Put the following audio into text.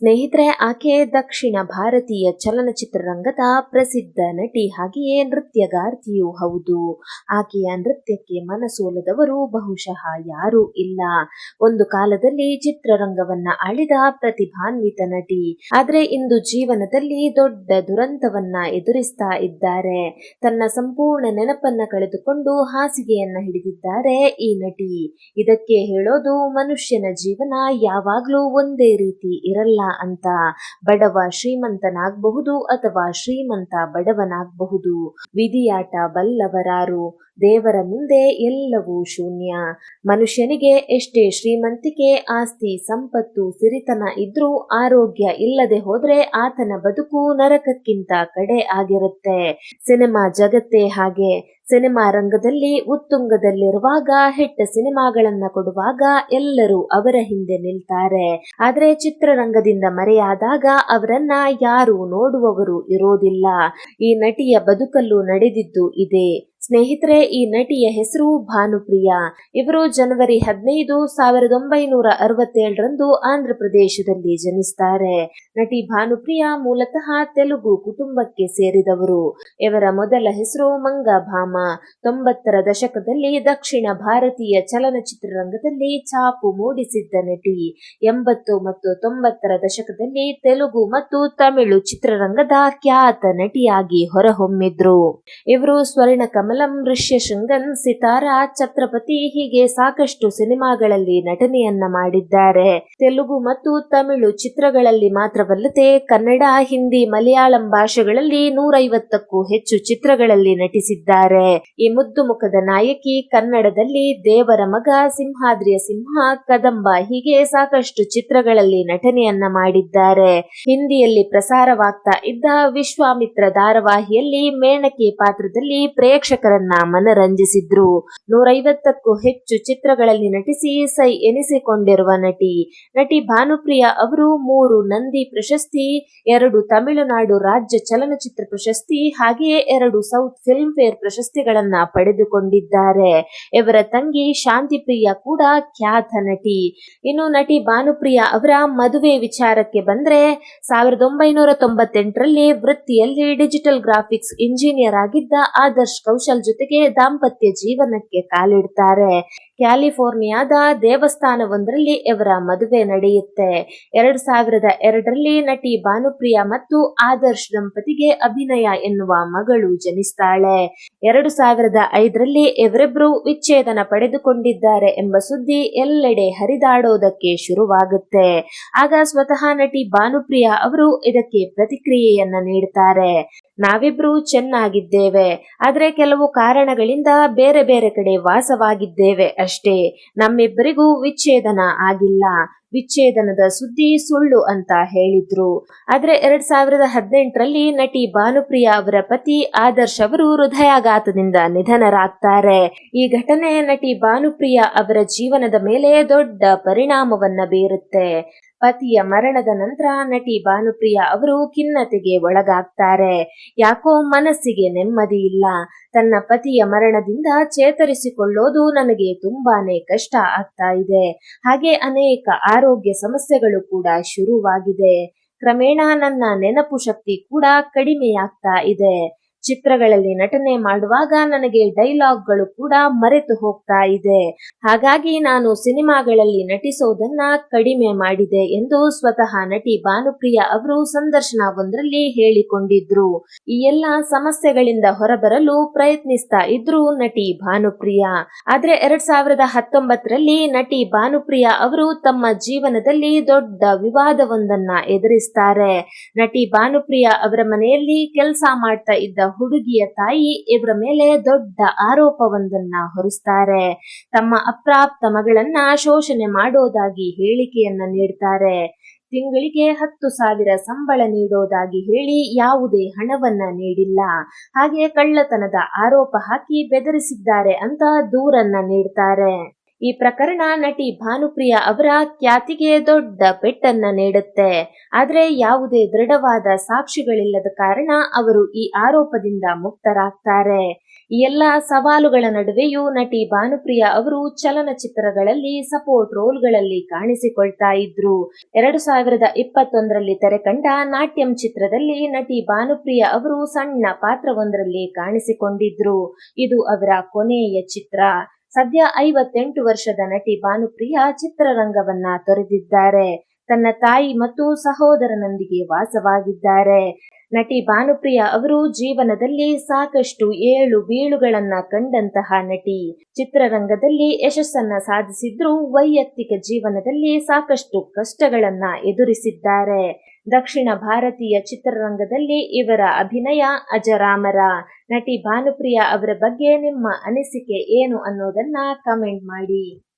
ಸ್ನೇಹಿತರೆ, ಆಕೆ ದಕ್ಷಿಣ ಭಾರತೀಯ ಚಲನಚಿತ್ರರಂಗದ ಪ್ರಸಿದ್ಧ ನಟಿ ಹಾಗೆಯೇ ನೃತ್ಯಗಾರ್ತಿಯೂ ಹೌದು. ಆಕೆಯ ನೃತ್ಯಕ್ಕೆ ಮನಸೋಲದವರು ಬಹುಶಃ ಯಾರೂ ಇಲ್ಲ. ಒಂದು ಕಾಲದಲ್ಲಿ ಚಿತ್ರರಂಗವನ್ನ ಅಳಿದ ಪ್ರತಿಭಾನ್ವಿತ ನಟಿ. ಆದ್ರೆ ಇಂದು ಜೀವನದಲ್ಲಿ ದೊಡ್ಡ ದುರಂತವನ್ನ ಎದುರಿಸ್ತಾ ಇದ್ದಾರೆ. ತನ್ನ ಸಂಪೂರ್ಣ ನೆನಪನ್ನ ಕಳೆದುಕೊಂಡು ಹಾಸಿಗೆಯನ್ನ ಹಿಡಿದಿದ್ದಾರೆ ಈ ನಟಿ. ಇದಕ್ಕೆ ಹೇಳೋದು ಮನುಷ್ಯನ ಜೀವನ ಯಾವಾಗ್ಲೂ ಒಂದೇ ರೀತಿ ಇರಲ್ಲ. ಅಂತ ಬಡವ ಶ್ರೀಮಂತನಾಗಬಹುದು ಅಥವಾ ಶ್ರೀಮಂತ ಬಡವನಾಗಬಹುದು. ವಿಧಿಯಾಟ ಬಲ್ಲವರಾರು. ದೇವರ ಮುಂದೆ ಎಲ್ಲವೂ ಶೂನ್ಯ. ಮನುಷ್ಯನಿಗೆ ಎಷ್ಟೇ ಶ್ರೀಮಂತಿಕೆ, ಆಸ್ತಿ, ಸಂಪತ್ತು, ಸಿರಿತನ ಇದ್ರೂ ಆರೋಗ್ಯ ಇಲ್ಲದೆ ಹೋದ್ರೆ ಆತನ ಬದುಕು ನರಕಕ್ಕಿಂತ ಕಡೆ ಆಗಿರುತ್ತೆ. ಸಿನಿಮಾ ಜಗತ್ತೇ ಹಾಗೆ. ಸಿನಿಮಾ ರಂಗದಲ್ಲಿ ಉತ್ತುಂಗದಲ್ಲಿರುವಾಗ, ಹೆಟ್ಟ ಸಿನಿಮಾಗಳನ್ನ ಕೊಡುವಾಗ ಎಲ್ಲರೂ ಅವರ ಹಿಂದೆ ನಿಲ್ತಾರೆ. ಆದ್ರೆ ಚಿತ್ರರಂಗದಿಂದ ಮರೆಯಾದಾಗ ಅವರನ್ನ ಯಾರು ನೋಡುವವರು ಇರೋದಿಲ್ಲ. ಈ ನಟಿಯ ಬದುಕಲ್ಲೂ ನಡೆದಿದ್ದು ಇದೆ. ಸ್ನೇಹಿತರೆ, ಈ ನಟಿಯ ಹೆಸರು ಭಾನುಪ್ರಿಯ. ಇವರು ಜನವರಿ ಹದಿನೈದು ಸಾವಿರದ ಒಂಬೈನೂರ ಅರವತ್ತೇಳರಂದು ಆಂಧ್ರ ಪ್ರದೇಶದಲ್ಲಿ ಜನಿಸ್ತಾರೆ. ನಟಿ ಭಾನುಪ್ರಿಯ ಮೂಲತಃ ತೆಲುಗು ಕುಟುಂಬಕ್ಕೆ ಸೇರಿದವರು. ಇವರ ಮೊದಲ ಹೆಸರು ಮಂಗಭಾಮ. ತೊಂಬತ್ತರ ದಶಕದಲ್ಲಿ ದಕ್ಷಿಣ ಭಾರತೀಯ ಚಲನಚಿತ್ರರಂಗದಲ್ಲಿ ಛಾಪು ಮೂಡಿಸಿದ್ದ ನಟಿ. ಎಂಬತ್ತು ಮತ್ತು ತೊಂಬತ್ತರ ದಶಕದಲ್ಲಿ ತೆಲುಗು ಮತ್ತು ತಮಿಳು ಚಿತ್ರರಂಗದ ಖ್ಯಾತ ನಟಿಯಾಗಿ ಹೊರಹೊಮ್ಮಿದ್ರು. ಇವರು ಸ್ವರ್ಣ ಋಷ್ಯಶೃಂಗನ್ ಸಿತಾರಾ ಛತ್ರಪತಿ ಹೀಗೆ ಸಾಕಷ್ಟು ಸಿನಿಮಾಗಳಲ್ಲಿ ನಟನೆಯನ್ನ ಮಾಡಿದ್ದಾರೆ. ತೆಲುಗು ಮತ್ತು ತಮಿಳು ಚಿತ್ರಗಳಲ್ಲಿ ಮಾತ್ರವಲ್ಲದೆ ಕನ್ನಡ, ಹಿಂದಿ, ಮಲಯಾಳಂ ಭಾಷೆಗಳಲ್ಲಿ ನೂರೈವತ್ತಕ್ಕೂ ಹೆಚ್ಚು ಚಿತ್ರಗಳಲ್ಲಿ ನಟಿಸಿದ್ದಾರೆ. ಈ ಮುದ್ದು ಮುಖದ ನಾಯಕಿ ಕನ್ನಡದಲ್ಲಿ ದೇವರ ಮಗ ಸಿಂಹಾದ್ರಿಯ ಸಿಂಹ ಕದಂಬ ಹೀಗೆ ಸಾಕಷ್ಟು ಚಿತ್ರಗಳಲ್ಲಿ ನಟನೆಯನ್ನ ಮಾಡಿದ್ದಾರೆ. ಹಿಂದಿಯಲ್ಲಿ ಪ್ರಸಾರವಾಗ್ತಾ ಇದ್ದ ವಿಶ್ವಾಮಿತ್ರ ಧಾರಾವಾಹಿಯಲ್ಲಿ ಮೇಣಕಿ ಪಾತ್ರದಲ್ಲಿ ಪ್ರೇಕ್ಷಕರನ್ನ ಮನರಂಜಿಸಿದ್ರು. ನೂರೈವತ್ತಕ್ಕೂ ಹೆಚ್ಚು ಚಿತ್ರಗಳಲ್ಲಿ ನಟಿಸಿ ಸೈ ಎನಿಸಿಕೊಂಡಿರುವ ನಟಿ ನಟಿ ಭಾನುಪ್ರಿಯ ಅವರು ಮೂರು ನಂದಿ ಪ್ರಶಸ್ತಿ, ಎರಡು ತಮಿಳುನಾಡು ರಾಜ್ಯ ಚಲನಚಿತ್ರ ಪ್ರಶಸ್ತಿ, ಹಾಗೆಯೇ ಎರಡು ಸೌತ್ ಫಿಲ್ಮ್ ಫೇರ್ ಪ್ರಶಸ್ತಿಗಳನ್ನ ಪಡೆದುಕೊಂಡಿದ್ದಾರೆ. ಇವರ ತಂಗಿ ಶಾಂತಿಪ್ರಿಯ ಕೂಡ ಖ್ಯಾತ ನಟಿ. ಇನ್ನು ನಟಿ ಭಾನುಪ್ರಿಯ ಅವರ ಮದುವೆ ವಿಚಾರಕ್ಕೆ ಬಂದ್ರೆ, ಸಾವಿರದ ಒಂಬೈನೂರ ತೊಂಬತ್ತೆಂಟರಲ್ಲಿ ವೃತ್ತಿಯಲ್ಲಿ ಡಿಜಿಟಲ್ ಗ್ರಾಫಿಕ್ಸ್ ಇಂಜಿನಿಯರ್ ಆಗಿದ್ದ ಆದರ್ಶ್ ಕೌಶಲ್ ಜೊತೆಗೆ ದಾಂಪತ್ಯ ಜೀವನಕ್ಕೆ ಕಾಲಿಡ್ತಾರೆ. ಕ್ಯಾಲಿಫೋರ್ನಿಯಾದ ದೇವಸ್ಥಾನವೊಂದರಲ್ಲಿ ಇವರ ಮದುವೆ ನಡೆಯುತ್ತೆ. ಎರಡ್ ಸಾವಿರದ ಎರಡರಲ್ಲಿ ನಟಿ ಭಾನುಪ್ರಿಯ ಮತ್ತು ಆದರ್ಶ್ ದಂಪತಿಗೆ ಅಭಿನಯ ಎನ್ನುವ ಮಗಳು ಜನಿಸ್ತಾಳೆ. ಎರಡು ಸಾವಿರದ ಐದರಲ್ಲಿ ಇವರಿಬ್ರು ವಿಚ್ಛೇದನ ಪಡೆದುಕೊಂಡಿದ್ದಾರೆ ಎಂಬ ಸುದ್ದಿ ಎಲ್ಲೆಡೆ ಹರಿದಾಡೋದಕ್ಕೆ ಶುರುವಾಗುತ್ತೆ. ಆಗ ಸ್ವತಃ ನಟಿ ಭಾನುಪ್ರಿಯ ಅವರು ಇದಕ್ಕೆ ಪ್ರತಿಕ್ರಿಯೆಯನ್ನ ನೀಡುತ್ತಾರೆ ನಾವಿಬ್ರು ಚೆನ್ನಾಗಿದ್ದೇವೆ. ಆದ್ರೆ ಕೆಲವು ಕಾರಣಗಳಿಂದ ಬೇರೆ ಬೇರೆ ಕಡೆ ವಾಸವಾಗಿದ್ದೇವೆ ಅಷ್ಟೇ. ನಮ್ಮಿಬ್ಬರಿಗೂ ವಿಚ್ಛೇದನ ಆಗಿಲ್ಲ. ವಿಚ್ಛೇದನದ ಸುದ್ದಿ ಸುಳ್ಳು ಅಂತ ಹೇಳಿದ್ರು. ಆದ್ರೆ ಎರಡ್ ಸಾವಿರದ ಹದಿನೆಂಟರಲ್ಲಿ ನಟಿ ಭಾನುಪ್ರಿಯಾ ಅವರ ಪತಿ ಆದರ್ಶ್ ಅವರು ಹೃದಯಾಘಾತದಿಂದ ನಿಧನರಾಗ್ತಾರೆ. ಈ ಘಟನೆ ನಟಿ ಭಾನುಪ್ರಿಯಾ ಅವರ ಜೀವನದ ಮೇಲೆ ದೊಡ್ಡ ಪರಿಣಾಮವನ್ನ ಬೀರುತ್ತೆ. ಪತಿಯ ಮರಣದ ನಂತರ ನಟಿ ಭಾನುಪ್ರಿಯ ಅವರು ಖಿನ್ನತೆಗೆ ಒಳಗಾಗ್ತಾರೆ. ಯಾಕೋ ಮನಸ್ಸಿಗೆ ನೆಮ್ಮದಿ ಇಲ್ಲ. ತನ್ನ ಪತಿಯ ಮರಣದಿಂದ ಚೇತರಿಸಿಕೊಳ್ಳೋದು ನನಗೆ ತುಂಬಾನೇ ಕಷ್ಟ ಆಗ್ತಾ ಇದೆ. ಹಾಗೆ ಅನೇಕ ಆರೋಗ್ಯ ಸಮಸ್ಯೆಗಳು ಕೂಡ ಶುರುವಾಗಿದೆ. ಕ್ರಮೇಣ ನನ್ನ ನೆನಪು ಶಕ್ತಿ ಕೂಡ ಕಡಿಮೆಯಾಗ್ತಾ ಇದೆ. ಚಿತ್ರಗಳಲ್ಲಿ ನಟನೆ ಮಾಡುವಾಗ ನನಗೆ ಡೈಲಾಗ್ಗಳು ಕೂಡ ಮರೆತು ಹೋಗ್ತಾ ಇದೆ. ಹಾಗಾಗಿ ನಾನು ಸಿನಿಮಾಗಳಲ್ಲಿ ನಟಿಸೋದನ್ನ ಕಡಿಮೆ ಮಾಡಿದೆ ಎಂದು ಸ್ವತಃ ನಟಿ ಭಾನುಪ್ರಿಯ ಅವರು ಸಂದರ್ಶನವೊಂದರಲ್ಲಿ ಹೇಳಿಕೊಂಡಿದ್ರು. ಈ ಎಲ್ಲ ಸಮಸ್ಯೆಗಳಿಂದ ಹೊರಬರಲು ಪ್ರಯತ್ನಿಸ್ತಾ ಇದ್ರು ನಟಿ ಭಾನುಪ್ರಿಯ. ಆದ್ರೆ ಎರಡ್ ಸಾವಿರದ ಹತ್ತೊಂಬತ್ತರಲ್ಲಿ ನಟಿ ಭಾನುಪ್ರಿಯ ಅವರು ತಮ್ಮ ಜೀವನದಲ್ಲಿ ದೊಡ್ಡ ವಿವಾದವೊಂದನ್ನ ಎದುರಿಸ್ತಾರೆ. ನಟಿ ಭಾನುಪ್ರಿಯ ಅವರ ಮನೆಯಲ್ಲಿ ಕೆಲಸ ಮಾಡ್ತಾ ಇದ್ದ ಹುಡುಗಿಯ ತಾಯಿ ಇವರ ಮೇಲೆ ದೊಡ್ಡ ಆರೋಪವೊಂದನ್ನ ಹೊರಿಸ್ತಾರೆ. ತಮ್ಮ ಅಪ್ರಾಪ್ತ ಮಗಳನ್ನ ಶೋಷಣೆ ಮಾಡೋದಾಗಿ ಹೇಳಿಕೆಯನ್ನ ನೀಡ್ತಾರೆ. ತಿಂಗಳಿಗೆ ಹತ್ತು ಸಾವಿರ ಸಂಬಳ ನೀಡೋದಾಗಿ ಹೇಳಿ ಯಾವುದೇ ಹಣವನ್ನ ನೀಡಿಲ್ಲ. ಹಾಗೆ ಕಳ್ಳತನದ ಆರೋಪ ಹಾಕಿ ಬೆದರಿಸಿದ್ದಾರೆ ಅಂತ ದೂರನ್ನ ನೀಡ್ತಾರೆ. ಈ ಪ್ರಕರಣ ನಟಿ ಭಾನುಪ್ರಿಯ ಅವರ ಖ್ಯಾತಿಗೆ ದೊಡ್ಡ ಪೆಟ್ಟನ್ನ ನೀಡುತ್ತೆ. ಆದರೆ ಯಾವುದೇ ದೃಢವಾದ ಸಾಕ್ಷಿಗಳಿಲ್ಲದ ಕಾರಣ ಅವರು ಈ ಆರೋಪದಿಂದ ಮುಕ್ತರಾಗ್ತಾರೆ. ಈ ಎಲ್ಲ ಸವಾಲುಗಳ ನಡುವೆಯೂ ನಟಿ ಭಾನುಪ್ರಿಯ ಅವರು ಚಲನಚಿತ್ರಗಳಲ್ಲಿ ಸಪೋರ್ಟ್ ರೋಲ್ಗಳಲ್ಲಿ ಕಾಣಿಸಿಕೊಳ್ತಾ ಇದ್ರು. ಎರಡು ಸಾವಿರದ ಇಪ್ಪತ್ತೊಂದರಲ್ಲಿ ತೆರೆಕಂಡ ನಾಟ್ಯಂ ಚಿತ್ರದಲ್ಲಿ ನಟಿ ಭಾನುಪ್ರಿಯ ಅವರು ಸಣ್ಣ ಪಾತ್ರವೊಂದರಲ್ಲಿ ಕಾಣಿಸಿಕೊಂಡಿದ್ರು. ಇದು ಅವರ ಕೊನೆಯ ಚಿತ್ರ. ಸದ್ಯ ಐವತ್ತೆಂಟು ವರ್ಷದ ನಟಿ ಭಾನುಪ್ರಿಯಾ ಚಿತ್ರರಂಗವನ್ನ ತೊರೆದಿದ್ದಾರೆ. ತನ್ನ ತಾಯಿ ಮತ್ತು ಸಹೋದರನೊಂದಿಗೆ ವಾಸವಾಗಿದ್ದಾರೆ. ನಟಿ ಭಾನುಪ್ರಿಯಾ ಅವರು ಜೀವನದಲ್ಲಿ ಸಾಕಷ್ಟು ಏಳು ಬೀಳುಗಳನ್ನ ಕಂಡಂತಹ ನಟಿ. ಚಿತ್ರರಂಗದಲ್ಲಿ ಯಶಸ್ಸನ್ನ ಸಾಧಿಸಿದ್ರು ವೈಯಕ್ತಿಕ ಜೀವನದಲ್ಲಿ ಸಾಕಷ್ಟು ಕಷ್ಟಗಳನ್ನ ಎದುರಿಸಿದ್ದಾರೆ. ದಕ್ಷಿಣ ಭಾರತೀಯ ಚಿತ್ರರಂಗದಲ್ಲಿ ಇವರ ಅಭಿನಯ ಅಜರಾಮರ. ನಟಿ ಭಾನುಪ್ರಿಯಾ ಅವರ ಬಗ್ಗೆ ನಿಮ್ಮ ಅನಿಸಿಕೆ ಏನು ಅನ್ನೋದನ್ನ ಕಮೆಂಟ್ ಮಾಡಿ.